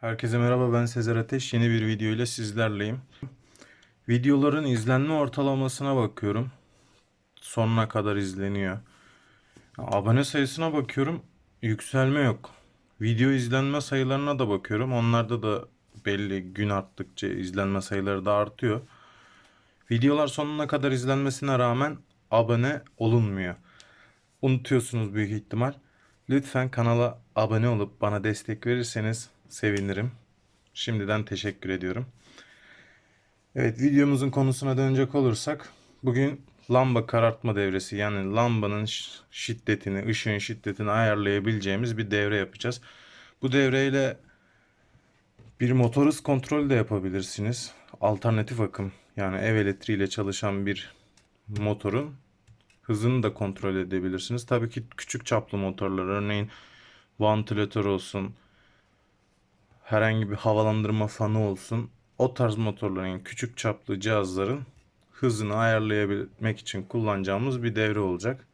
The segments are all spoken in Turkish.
Herkese merhaba ben Sezer Ateş. Yeni bir video ile sizlerleyim. Videoların izlenme ortalamasına bakıyorum. Sonuna kadar izleniyor. Abone sayısına bakıyorum. Yükselme yok. Video izlenme sayılarına da bakıyorum. Onlarda da belli gün arttıkça izlenme sayıları da artıyor. Videolar sonuna kadar izlenmesine rağmen abone olunmuyor. Unutuyorsunuz büyük ihtimal. Lütfen kanala abone olup bana destek verirseniz sevinirim. Şimdiden teşekkür ediyorum. Evet videomuzun konusuna dönecek olursak bugün lamba karartma devresi yani lambanın şiddetini, ışığın şiddetini ayarlayabileceğimiz bir devre yapacağız. Bu devreyle bir motor hız kontrolü de yapabilirsiniz. Alternatif akım yani ev elektriğiyle çalışan bir motorun hızını da kontrol edebilirsiniz. Tabii ki küçük çaplı motorlar örneğin vantilatör olsun, herhangi bir havalandırma fanı olsun. O tarz motorların küçük çaplı cihazların hızını ayarlayabilmek için kullanacağımız bir devre olacak.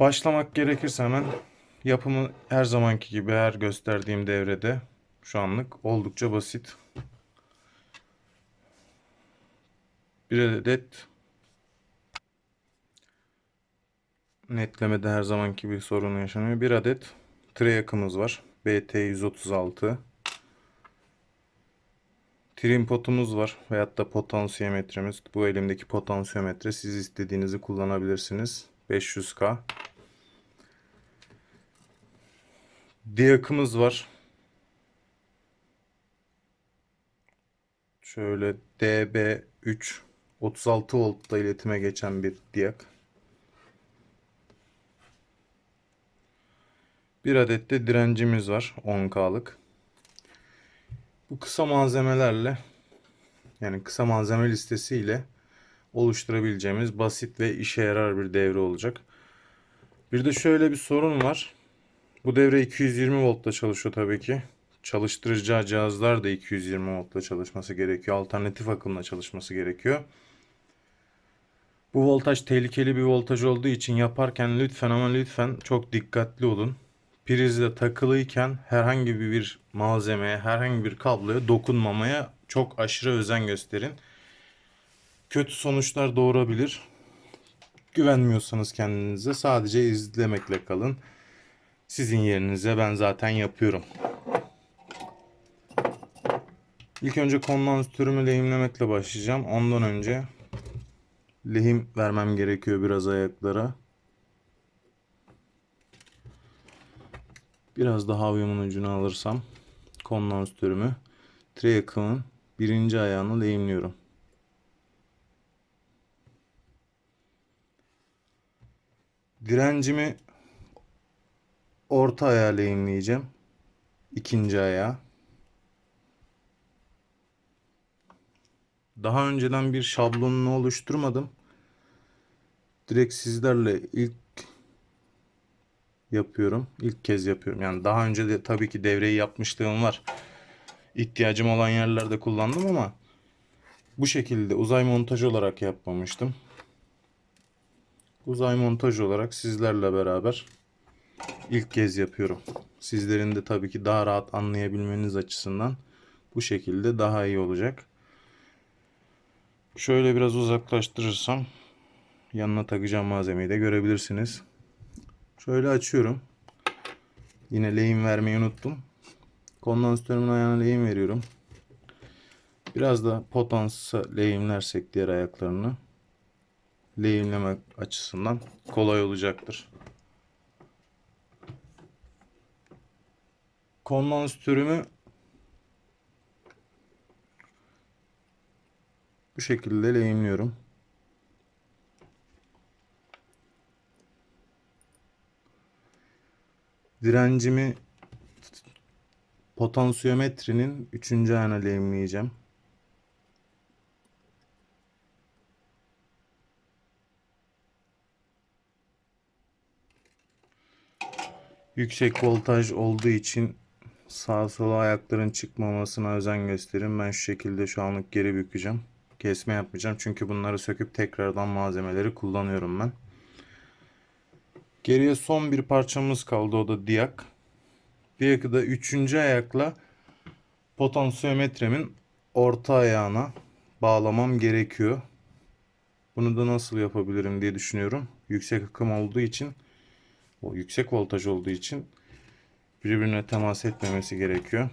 Başlamak gerekirse hemen yapımı her zamanki gibi her gösterdiğim devrede şu anlık oldukça basit. Bir adet netlemede her zamanki bir sorun yaşanıyor. Bir adet tray yakımız var. BT136. Trim potumuz var. Veyahut da potansiyometremiz. Bu elimdeki potansiyometre. Siz istediğinizi kullanabilirsiniz. 500K. Diyakımız var. Şöyle DB3 36 voltla iletime geçen bir diyak. Bir adet de direncimiz var 10K'lık. Bu kısa malzemelerle yani kısa malzeme listesiyle oluşturabileceğimiz basit ve işe yarar bir devre olacak. Bir de şöyle bir sorun var. Bu devre 220 voltla çalışıyor tabii ki. Çalıştıracağı cihazlar da 220 voltla çalışması gerekiyor. Alternatif akımla çalışması gerekiyor. Bu voltaj tehlikeli bir voltaj olduğu için yaparken lütfen ama lütfen çok dikkatli olun. Prizle takılıyken herhangi bir malzemeye, herhangi bir kabloya dokunmamaya çok aşırı özen gösterin. Kötü sonuçlar doğurabilir. Güvenmiyorsanız kendinize sadece izlemekle kalın. Sizin yerinize ben zaten yapıyorum. İlk önce kondansatörümü lehimlemekle başlayacağım. Ondan önce lehim vermem gerekiyor biraz ayaklara. Biraz daha avyonun ucunu alırsam kondansatörümü tray yakımın birinci ayağını lehimliyorum. Direncimi orta ayağa lehimleyeceğim. İkinci ayağı. Daha önceden bir şablonunu oluşturmadım. Direkt sizlerle ilk yapıyorum. İlk kez yapıyorum. Yani daha önce de tabii ki devreyi yapmışlığım var. İhtiyacım olan yerlerde kullandım ama bu şekilde uzay montaj olarak yapmamıştım. Uzay montaj olarak sizlerle beraber ilk kez yapıyorum. Sizlerin de tabii ki daha rahat anlayabilmeniz açısından bu şekilde daha iyi olacak. Şöyle biraz uzaklaştırırsam yanına takacağım malzemeyi de görebilirsiniz. Şöyle açıyorum. Yine lehim vermeyi unuttum. Kondansatörümün ayağına lehim veriyorum. Biraz da potansa lehimlersek diğer ayaklarını lehimlemek açısından kolay olacaktır. Kondansatörümü bu şekilde lehimliyorum. Direncimi potansiyometrenin 3. ayağına lehimleyeceğim. Yüksek voltaj olduğu için sağa sola ayakların çıkmamasına özen gösterin. Ben şu şekilde şu anlık geri bükeceğim. Kesme yapmayacağım çünkü bunları söküp tekrardan malzemeleri kullanıyorum ben. Geriye son bir parçamız kaldı o da diyak. Diyakı da üçüncü ayakla potansiyometremin orta ayağına bağlamam gerekiyor. Bunu da nasıl yapabilirim diye düşünüyorum. Yüksek akım olduğu için, o yüksek voltaj olduğu için birbirine temas etmemesi gerekiyor.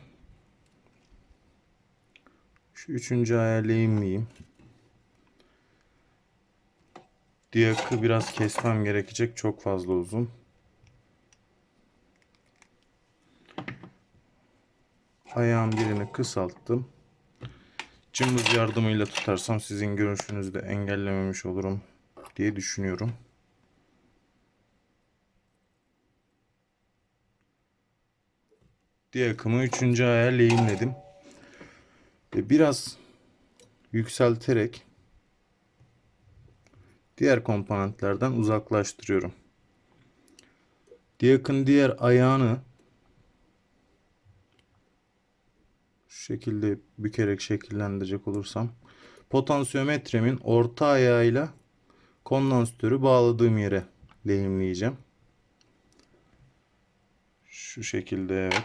Şu üçüncü ayağı lehimleyeyim. Diyakı biraz kesmem gerekecek. Çok fazla uzun. Ayağın birini kısalttım. Cımbız yardımıyla tutarsam sizin görüşünüzü de engellememiş olurum diye düşünüyorum. Diyakımı üçüncü ayağa lehimledim. Biraz yükselterek diğer komponentlerden uzaklaştırıyorum. Diyakın diğer ayağını şu şekilde bükerek şekillendirecek olursam potansiyometremin orta ayağıyla kondansatörü bağladığım yere lehimleyeceğim. Şu şekilde evet.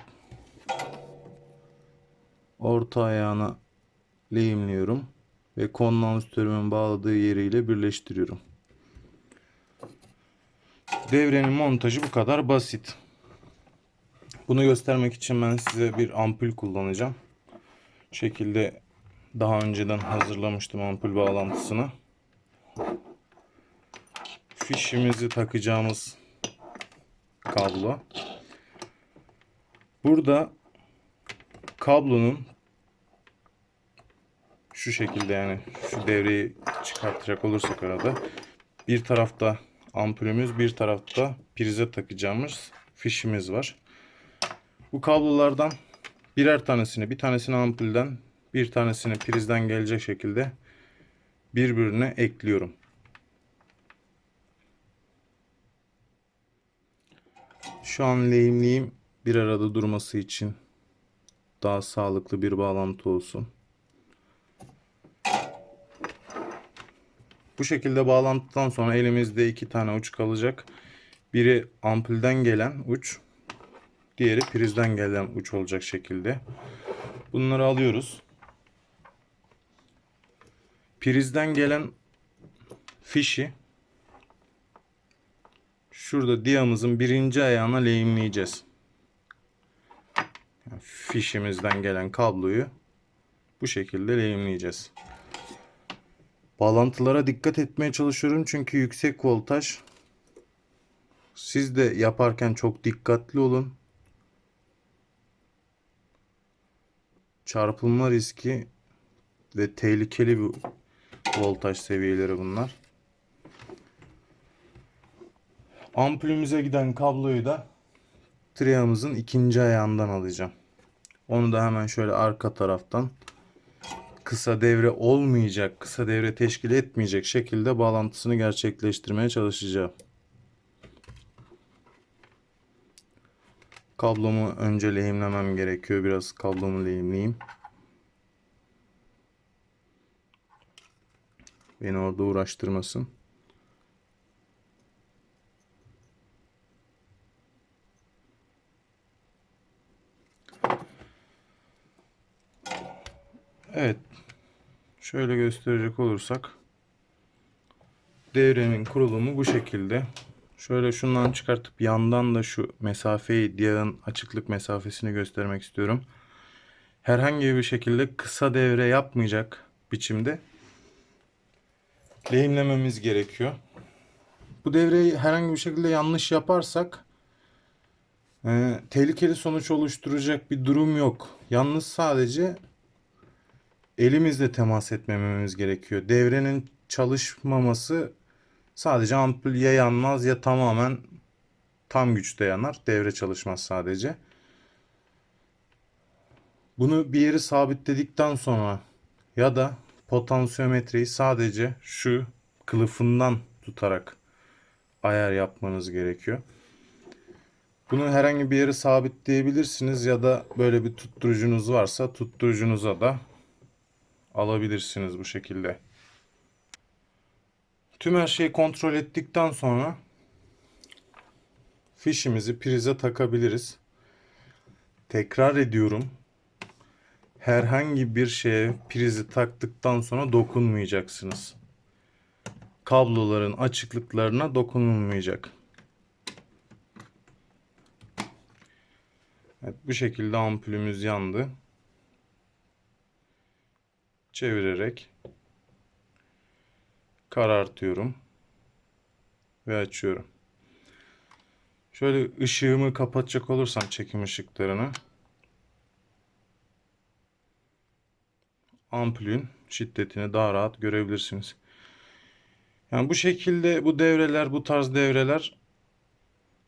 Orta ayağına lehimliyorum ve kondansatörümün bağladığı yeriyle birleştiriyorum. Devrenin montajı bu kadar basit. Bunu göstermek için ben size bir ampul kullanacağım. Bu şekilde daha önceden hazırlamıştım ampul bağlantısını. Fişimizi takacağımız kablo. Burada kablonun şu şekilde yani şu devreyi çıkartacak olursak arada bir tarafta ampulümüz bir tarafta prize takacağımız fişimiz var. Bu kablolardan birer tanesini bir tanesini ampulden bir tanesini prizden gelecek şekilde birbirine ekliyorum. Şu an lehimliyim bir arada durması için daha sağlıklı bir bağlantı olsun. Bu şekilde bağlantıdan sonra elimizde iki tane uç kalacak. Biri ampulden gelen uç, diğeri prizden gelen uç olacak şekilde. Bunları alıyoruz. Prizden gelen fişi şurada diyamızın birinci ayağına lehimleyeceğiz. Yani fişimizden gelen kabloyu bu şekilde lehimleyeceğiz. Bağlantılara dikkat etmeye çalışıyorum çünkü yüksek voltaj. Siz de yaparken çok dikkatli olun. Çarpılma riski ve tehlikeli bir voltaj seviyeleri bunlar. Ampulümüze giden kabloyu da triamızın ikinci ayağından alacağım. Onu da hemen şöyle arka taraftan kısa devre olmayacak, kısa devre teşkil etmeyecek şekilde bağlantısını gerçekleştirmeye çalışacağım. Kablomu önce lehimlemem gerekiyor. Biraz kablomu lehimleyeyim. Beni orada uğraştırmasın. Evet. Şöyle gösterecek olursak devrenin kurulumu bu şekilde. Şöyle şundan çıkartıp yandan da şu mesafeyi, diyağın açıklık mesafesini göstermek istiyorum. Herhangi bir şekilde kısa devre yapmayacak biçimde lehimlememiz gerekiyor. Bu devreyi herhangi bir şekilde yanlış yaparsak e, tehlikeli sonuç oluşturacak bir durum yok. Yalnız sadece elimizle temas etmememiz gerekiyor. Devrenin çalışmaması sadece ampul ya yanmaz ya tamamen tam güçte yanar. Devre çalışmaz sadece. Bunu bir yeri sabitledikten sonra ya da potansiyometreyi sadece şu kılıfından tutarak ayar yapmanız gerekiyor. Bunu herhangi bir yere sabitleyebilirsiniz ya da böyle bir tutturucunuz varsa tutturucunuza da alabilirsiniz bu şekilde. Tüm her şeyi kontrol ettikten sonra fişimizi prize takabiliriz. tekrar ediyorum. Herhangi bir şeye prizi taktıktan sonra dokunmayacaksınız. Kabloların açıklıklarına dokunulmayacak. Evet, bu şekilde ampulümüz yandı. Çevirerek karartıyorum ve açıyorum. Şöyle ışığımı kapatacak olursam çekim ışıklarını ampulün şiddetini daha rahat görebilirsiniz. Yani bu şekilde bu devreler, bu tarz devreler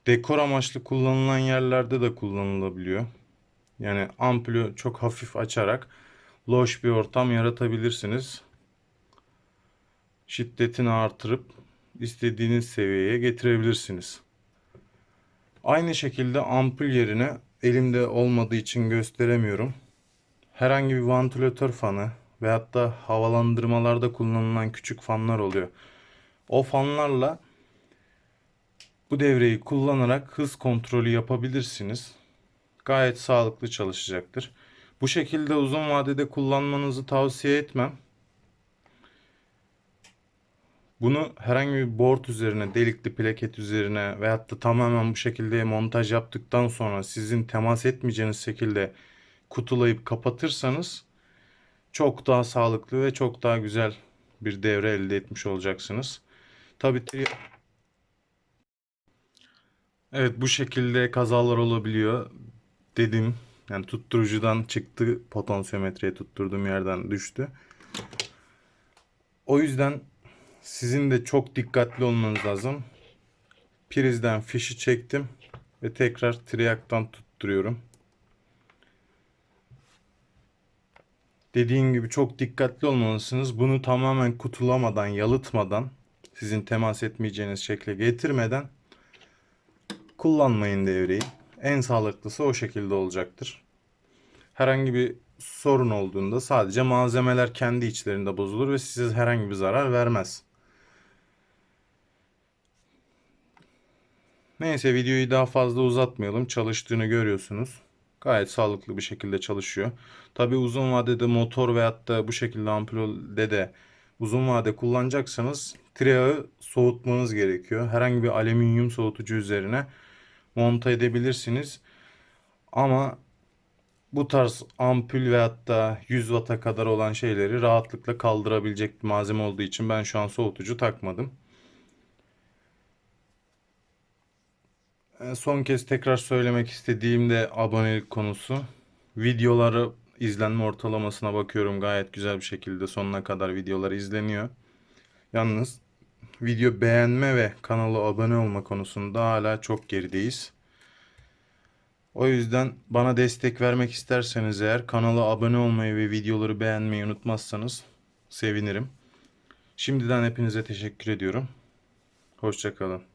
dekor amaçlı kullanılan yerlerde de kullanılabiliyor. Yani ampulü çok hafif açarak loş bir ortam yaratabilirsiniz. Şiddetini artırıp istediğiniz seviyeye getirebilirsiniz. Aynı şekilde ampul yerine elimde olmadığı için gösteremiyorum. Herhangi bir vantilatör fanı veyahut da havalandırmalarda kullanılan küçük fanlar oluyor. O fanlarla bu devreyi kullanarak hız kontrolü yapabilirsiniz. Gayet sağlıklı çalışacaktır. Bu şekilde uzun vadede kullanmanızı tavsiye etmem. Bunu herhangi bir board üzerine, delikli plaket üzerine veyahut da tamamen bu şekilde montaj yaptıktan sonra sizin temas etmeyeceğiniz şekilde kutulayıp kapatırsanız çok daha sağlıklı ve çok daha güzel bir devre elde etmiş olacaksınız. Tabii Evet bu şekilde kazalar olabiliyor. Dedim yani tutturucudan çıktı potansiyometreye tutturduğum yerden düştü. O yüzden sizin de çok dikkatli olmanız lazım. Prizden fişi çektim ve tekrar triyaktan tutturuyorum. Dediğim gibi çok dikkatli olmalısınız. Bunu tamamen kutulamadan, yalıtmadan, sizin temas etmeyeceğiniz şekle getirmeden kullanmayın devreyi. En sağlıklısı o şekilde olacaktır. Herhangi bir sorun olduğunda sadece malzemeler kendi içlerinde bozulur ve size herhangi bir zarar vermez. Neyse videoyu daha fazla uzatmayalım. Çalıştığını görüyorsunuz. Gayet sağlıklı bir şekilde çalışıyor. Tabi uzun vadede motor veyahut da bu şekilde ampulde de uzun vade kullanacaksanız triağı soğutmanız gerekiyor. Herhangi bir alüminyum soğutucu üzerine monta edebilirsiniz. Ama bu tarz ampul ve hatta 100 Watt'a kadar olan şeyleri rahatlıkla kaldırabilecek bir malzeme olduğu için ben şu an soğutucu takmadım. E, son kez tekrar söylemek istediğim de abonelik konusu. Videoları izlenme ortalamasına bakıyorum gayet güzel bir şekilde sonuna kadar videolar izleniyor. Yalnız video beğenme ve kanala abone olma konusunda hala çok gerideyiz. O yüzden bana destek vermek isterseniz eğer kanala abone olmayı ve videoları beğenmeyi unutmazsanız sevinirim. Şimdiden hepinize teşekkür ediyorum. Hoşçakalın.